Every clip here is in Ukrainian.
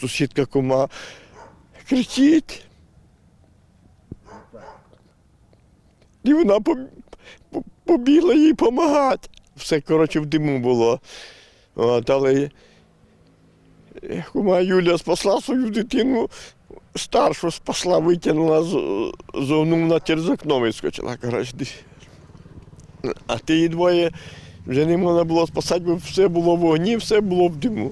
Сусідка кума кричить. І вона побігла їй допомагати. Все, коротше, в диму було. От, але кума Юля спасла свою дитину, старшу спасла, витягнула, з- зовнула через окно вискочила. Коротше. А ті двоє вже не можна було спасати, бо все було в вогні, все було в диму.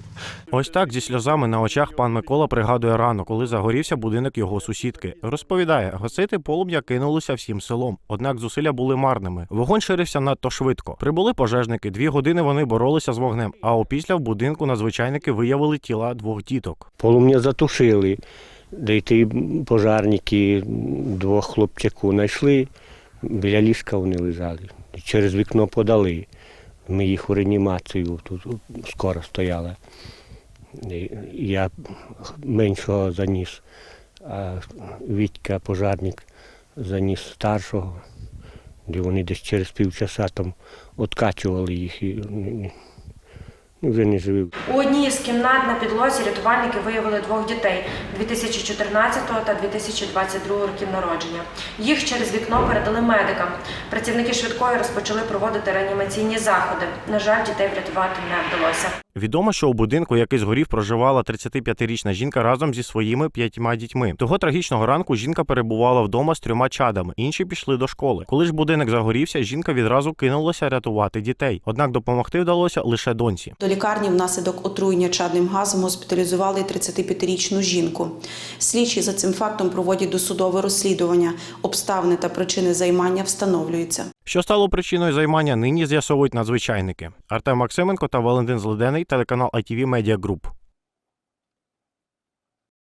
Ось так зі сльозами на очах пан Микола пригадує рано, коли загорівся будинок його сусідки. Розповідає, гасити полум'я кинулося всім селом, однак зусилля були марними. Вогонь ширився надто швидко. Прибули пожежники. Дві години вони боролися з вогнем. А опісля в будинку надзвичайники виявили тіла двох діток. Полум'я затушили. Де й ті пожарники двох хлопчаку знайшли, біля ліжка вони лежали. Через вікно подали. Ми їх у реанімацію тут скоро стояли. Я меншого заніс, а Вітька, пожарник, заніс старшого, де вони десь через півчаса там откачували їх і вже не живі. У одній з кімнат на підлозі рятувальники виявили двох дітей 2014 та 2022 років народження. Їх через вікно передали медикам. Працівники швидкої розпочали проводити реанімаційні заходи. На жаль, дітей врятувати не вдалося. Відомо, що у будинку, який згорів, проживала 35-річна жінка разом зі своїми п'ятьма дітьми. Того трагічного ранку жінка перебувала вдома з трьома чадами. Інші пішли до школи. Коли ж будинок загорівся, жінка відразу кинулася рятувати дітей. Однак допомогти вдалося лише доньці. До лікарні внаслідок отруєння чадним газом госпіталізували 35-річну жінку. Слідчі за цим фактом проводять досудове розслідування. Обставини та причини займання встановлюються. Що стало причиною займання, нині з'ясовують надзвичайники. Артем Максименко та Валентин Злидений, телеканал ITV Media Group.